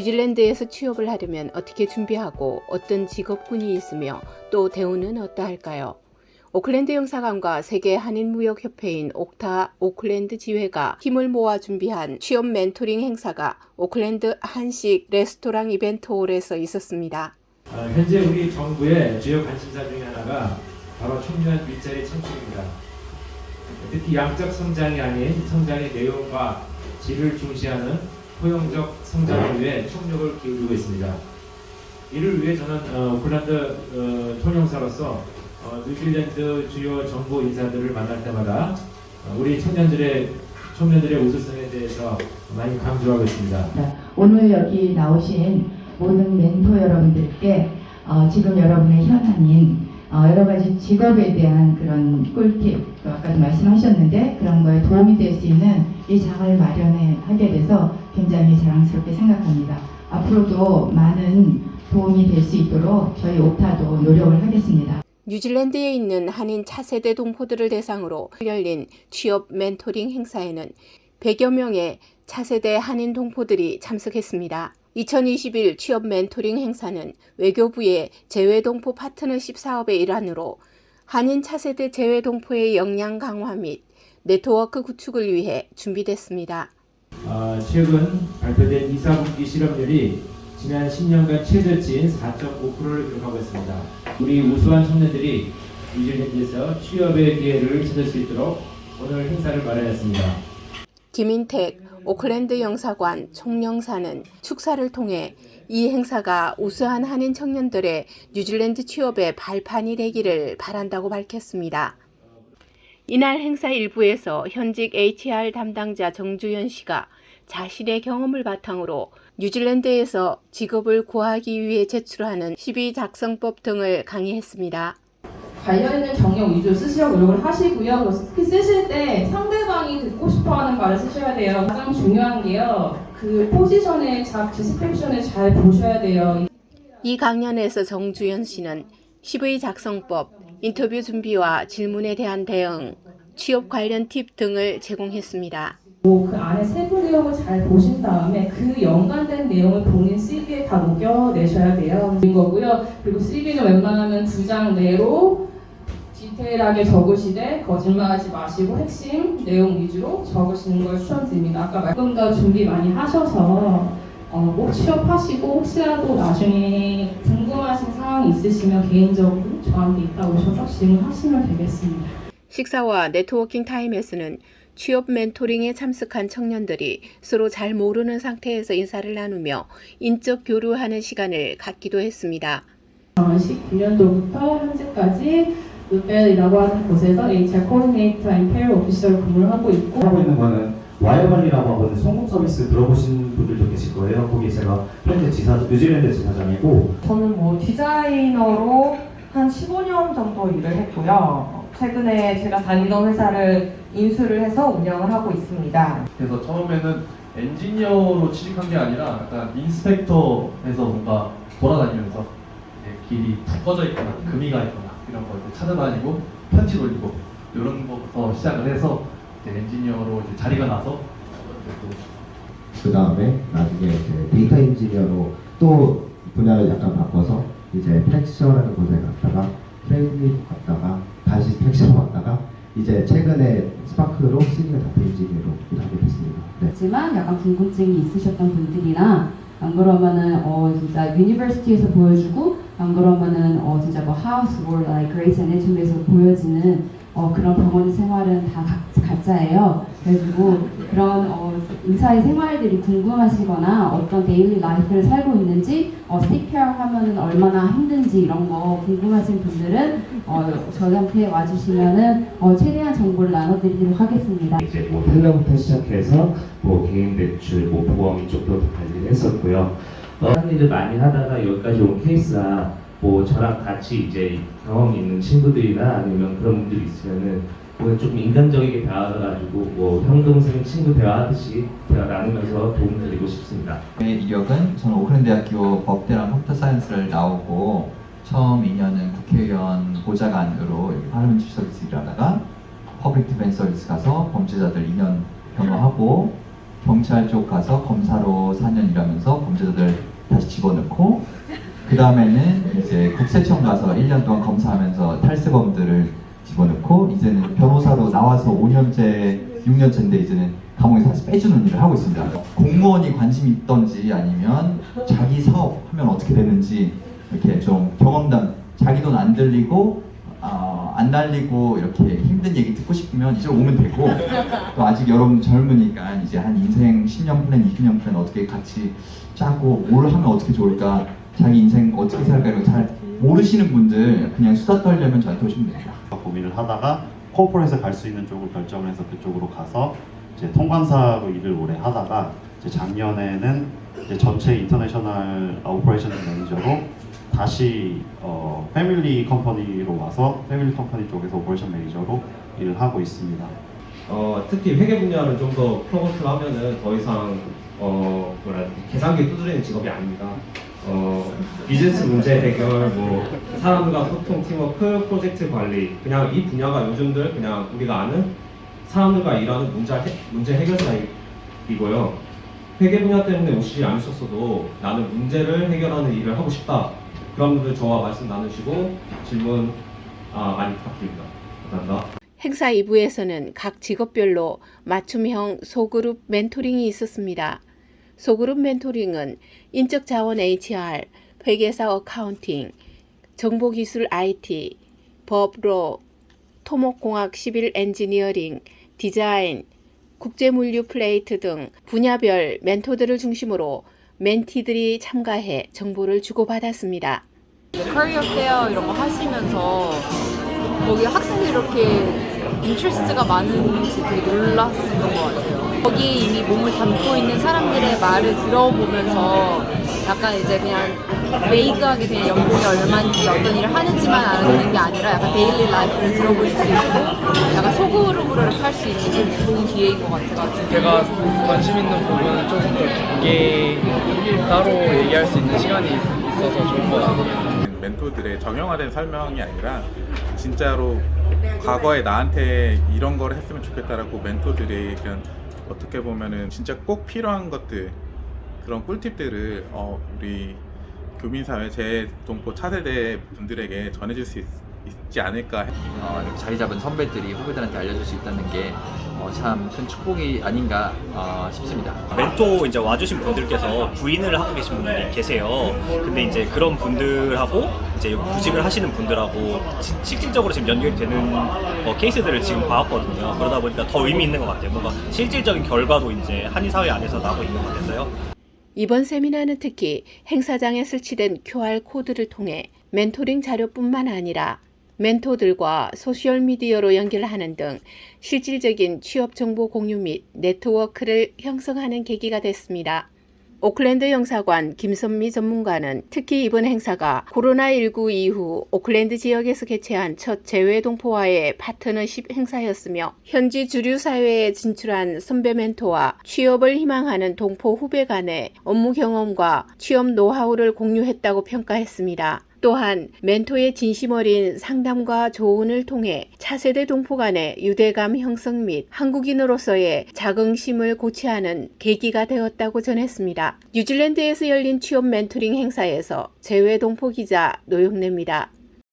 뉴질랜드에서 취업을 하려면 어떻게 준비하고 어떤 직업군이 있으며 또 대우는 어떠할까요? 오클랜드 영사관과 세계 한인무역협회인 옥타 오클랜드 지회가 힘을 모아 준비한 취업 멘토링 행사가 오클랜드 한식 레스토랑 이벤트홀에서 있었습니다. 어, 현재 우리 정부의 주요 관심사 중에 하나가 바로 청년 일자리 창출입니다. 특히 양적 성장이 아닌 성장의 내용과 질을 중시하는 포용적 성장을 위해 총력을 기울이고 있습니다. 이를 위해 저는 어, 오클랜드 어, 통용사로서 어, 뉴질랜드 주요 정부 인사들을 만날 때마다 어, 우리 청년들의 청년들의 우수성에 대해서 많이 강조하고 있습니다. 오늘 여기 나오신 모든 멘토 여러분들께 어, 지금 여러분의 현안인 어, 여러 가지 직업에 대한 그런 꿀팁, 또 아까도 말씀하셨는데 그런 거에 도움이 될 수 있는 이 장을 마련하게 돼서 굉장히 자랑스럽게 생각합니다. 앞으로도 많은 도움이 될 수 있도록 저희 옥타도 노력을 하겠습니다. 뉴질랜드에 있는 한인 차세대 동포들을 대상으로 열린 취업 멘토링 행사에는 100여 명의 차세대 한인 동포들이 참석했습니다. 2021 취업 멘토링 행사는 외교부의 재외동포 파트너십 사업의 일환으로 한인 차세대 재외동포의 역량 강화 및 네트워크 구축을 위해 준비됐습니다. 어, 최근 발표된 2, 4분기 실업률이 지난 10년간 최저치인 4.5%를 기록하고 있습니다. 우리 우수한 청년들이 뉴질랜드에서 취업의 기회를 찾을 수 있도록 오늘 행사를 마련했습니다. 김인택 오클랜드 영사관 총영사는 축사를 통해 이 행사가 우수한 한인 청년들의 뉴질랜드 취업의 발판이 되기를 바란다고 밝혔습니다. 이날 행사 일부에서 현직 HR 담당자 정주현 씨가 자신의 경험을 바탕으로 뉴질랜드에서 직업을 구하기 위해 제출하는 시비 작성법 등을 강의했습니다. 관련 있는 경력 위주로 쓰시려고 노력을 하시고요. 특히 쓰실 때 상대방이 듣고 싶어하는 말을 쓰셔야 돼요. 가장 중요한 게요. 그 포지션의 잡 디스크립션을 잘 보셔야 돼요. 이 강연에서 정주현 씨는 CV 작성법, 인터뷰 준비와 질문에 대한 대응, 취업 관련 팁 등을 제공했습니다. 그 안에 세부 내용을 잘 보신 다음에 그 연관된 내용을 본인 CV에 다 녹여내셔야 돼요. 거고요. 그리고 CV는 웬만하면 두 장 내로 디테일하게 적으시되 거짓말하지 마시고 핵심 내용 위주로 적으시는 걸 추천드립니다. 아까 조금 더 준비 많이 하셔서 어, 꼭 취업하시고 혹시라도 나중에 궁금하신 상황이 있으시면 개인적으로 저한테 이따 오셔서 질문하시면 되겠습니다. 식사와 네트워킹 타임에서는 취업 멘토링에 참석한 청년들이 서로 잘 모르는 상태에서 인사를 나누며 인적 교류하는 시간을 갖기도 했습니다. 2019년도부터 현재까지 루벨이라고 하는 곳에서 HR 코디네이터 앤 페어 오피서로 근무를 하고 있고 하고 있는 거는 와이어벌리라고 하거든 송금 서비스 들어보신 분들도 계실 거예요. 거기 제가 현재 지사 뉴질랜드 지사장이고 저는 뭐 디자이너로 한 15년 정도 일을 했고요. 최근에 제가 다니던 회사를 인수를 해서 운영을 하고 있습니다. 그래서 처음에는 엔지니어로 취직한 게 아니라 약간 인스펙터에서 뭔가 돌아다니면서 이제 길이 푹 꺼져 있거나 금이 가 있거나 이런 거 이제 찾아다니고 편지 돌리고 이런 거부터 시작을 해서 이제 엔지니어로 이제 자리가 나서 그 다음에 나중에 이제 데이터 인지니어로 또 분야를 약간 바꿔서 이제 텍스처라는 곳에 갔다가 트레이닝 갔다가 다시 텍스처로 갔다가 이제 최근에 스파크로 시니어 다타 인지니어로 일하게 됐습니다. 네. 있지만 약간 궁금증이 있으셨던 분들이나 안 그러면은 어 진짜 유니버시티에서 보여주고 안 그러면은 어 진짜 뭐 하우스 월 like 그레이스 애네토미에서 보여지는 어 그런 병원 생활은 다 가, 가짜예요. 그래가지고 그런 어 의사의 생활들이 궁금하시거나 어떤 데일리 라이프를 살고 있는지 어 CPR 하면은 얼마나 힘든지 이런 거 궁금하신 분들은 어 저희한테 와주시면은 어 최대한 정보를 나눠드리도록 하겠습니다. 이제 뭐 텔레부터 시작해서 뭐 개인 대출, 뭐 보험 이쪽도 관리를 했었고요. 한 일을 많이 하다가 여기까지 온 케이스가 뭐 저랑 같이 이제 경험이 있는 친구들이나 아니면 그런 분들이 있으면은 오늘 좀 인간적이게 대화해가지고 뭐 형 동생 친구 대화하듯이 대화 나누면서 도움 드리고 싶습니다. 저의 이력은 저는 오클랜드 대학교 법대랑 컴퓨터 사이언스를 나오고 처음 2년은 국회의원 보좌관으로 파르멘트 서비스 일하다가 퍼블릭 디펜스 서비스 가서 범죄자들 2년 변호하고 경찰 쪽 가서 검사로 4년 일하면서 범죄자들 다시 집어넣고 그 다음에는 이제 국세청 가서 1년 동안 검사하면서 탈세범들을 집어넣고 이제는 변호사로 나와서 5년째, 6년째인데 이제는 감옥에서 다시 빼주는 일을 하고 있습니다. 공무원이 관심 있던지 아니면 자기 사업 하면 어떻게 되는지 이렇게 좀 경험담, 자기 돈 안 들리고 아, 안 날리고 이렇게 힘든 얘기 듣고 싶으면 이제 오면 되고 또 아직 여러분 젊으니까 이제 한 인생 10년 플랜, 20년 플랜 어떻게 같이 짜고 뭘 하면 어떻게 좋을까 자기 인생 어떻게 살까 이런 거 잘 모르시는 분들 그냥 수다 떨려면 저한테 오시면 됩니다. 고민을 하다가 코퍼레이트에 갈수 있는 쪽을 결정을 해서 그쪽으로 가서 이제 통관사로 일을 오래 하다가 이제 작년에는 이제 전체 인터내셔널 오퍼레이션 매니저로 다시 어, 패밀리 컴퍼니로 와서 패밀리 컴퍼니 쪽에서 오퍼레이션 매니저로 일을 하고 있습니다. 어, 특히 회계 분야를 좀 더 프로모트하면은 더 이상 어, 뭐라 계산기 두드리는 직업이 아닙니다. 어, 비즈니스 문제 해결, 뭐 사람과 소통, 팀워크, 프로젝트 관리, 그냥 이 분야가 요즘들 그냥 우리가 아는 사람들과 일하는 문제 해, 문제 해결사이고요. 회계 분야 때문에 오시지 않으셨어도 나는 문제를 해결하는 일을 하고 싶다. 그런 분들 저와 말씀 나누시고 질문 아, 많이 부탁드립니다. 감사합니다. 행사 2부에서는 각 직업별로 맞춤형 소그룹 멘토링이 있었습니다. 소그룹 멘토링은 인적 자원 HR, 회계사 어카운팅, 정보기술 IT, 법로, 토목공학 시빌 엔지니어링, 디자인, 국제물류 플레이트 등 분야별 멘토들을 중심으로 멘티들이 참가해 정보를 주고받았습니다. 커리어 페어 이런 거 하시면서 거기 학생들이 이렇게 인트레스트가 많은지 되게 놀랐었던 것 같아요. 거기에 이미 몸을 담고 있는 사람들의 말을 들어보면서 약간 이제 그냥 베이그하게 그냥 연봉이 얼마인지 어떤 일을 하는지만 아는 게 아니라 약간 데일리 라이프를 들어볼 수 있고 약간 소그룹으로 이렇게 할수 있는 좀 좋은 기회인 것 같아가지고 제가 관심 있는 부분을 조금 더 깊게 따로 얘기할 수 있는 시간이 있- 있어서 좋은 것 같아요. 멘토들의 정형화된 설명이 아니라 진짜로 과거에 나한테 이런 걸 했으면 좋겠다라고 멘토들이 그냥 어떻게 보면은 진짜 꼭 필요한 것들 그런 꿀팁들을 어, 우리 교민사회 재동포 차세대 분들에게 전해줄 수 있, 지 않을까 어, 이렇게 자리 잡은 선배들이 후배들한테 알려줄 수 있다는 게 참큰 축복이 아닌가 어, 싶습니다. 멘토 이제 와주신 분들께서 부인을 하고 계신 분들이 계세요. 근데 이제 그런 분들하고 이제 구직을 하시는 분들하고 시- 실질적으로 지금 연결이 되는 어, 케이스들을 지금 봐왔거든요. 그러다 보니까 더 의미 있는 것 같아요. 뭔가 실질적인 결과도 이제 한인 사회 안에서 나고 있는 것 같아서요. 이번 세미나는 특히 행사장에 설치된 QR코드를 통해 멘토링 자료뿐만 아니라 멘토들과 소셜미디어로 연결하는 등 실질적인 취업 정보 공유 및 네트워크를 형성하는 계기가 됐습니다. 오클랜드 영사관 김선미 전문가는 특히 이번 행사가 코로나19 이후 오클랜드 지역에서 개최한 첫 재외 동포와의 파트너십 행사였으며 현지 주류 사회에 진출한 선배 멘토와 취업을 희망하는 동포 후배 간의 업무 경험과 취업 노하우를 공유했다고 평가했습니다. 또한 멘토의 진심 어린 상담과 조언을 통해 차세대 동포 간의 유대감 형성 및 한국인으로서의 자긍심을 고취하는 계기가 되었다고 전했습니다. 뉴질랜드에서 열린 취업 멘토링 행사에서 재외 동포 기자 노영래입니다.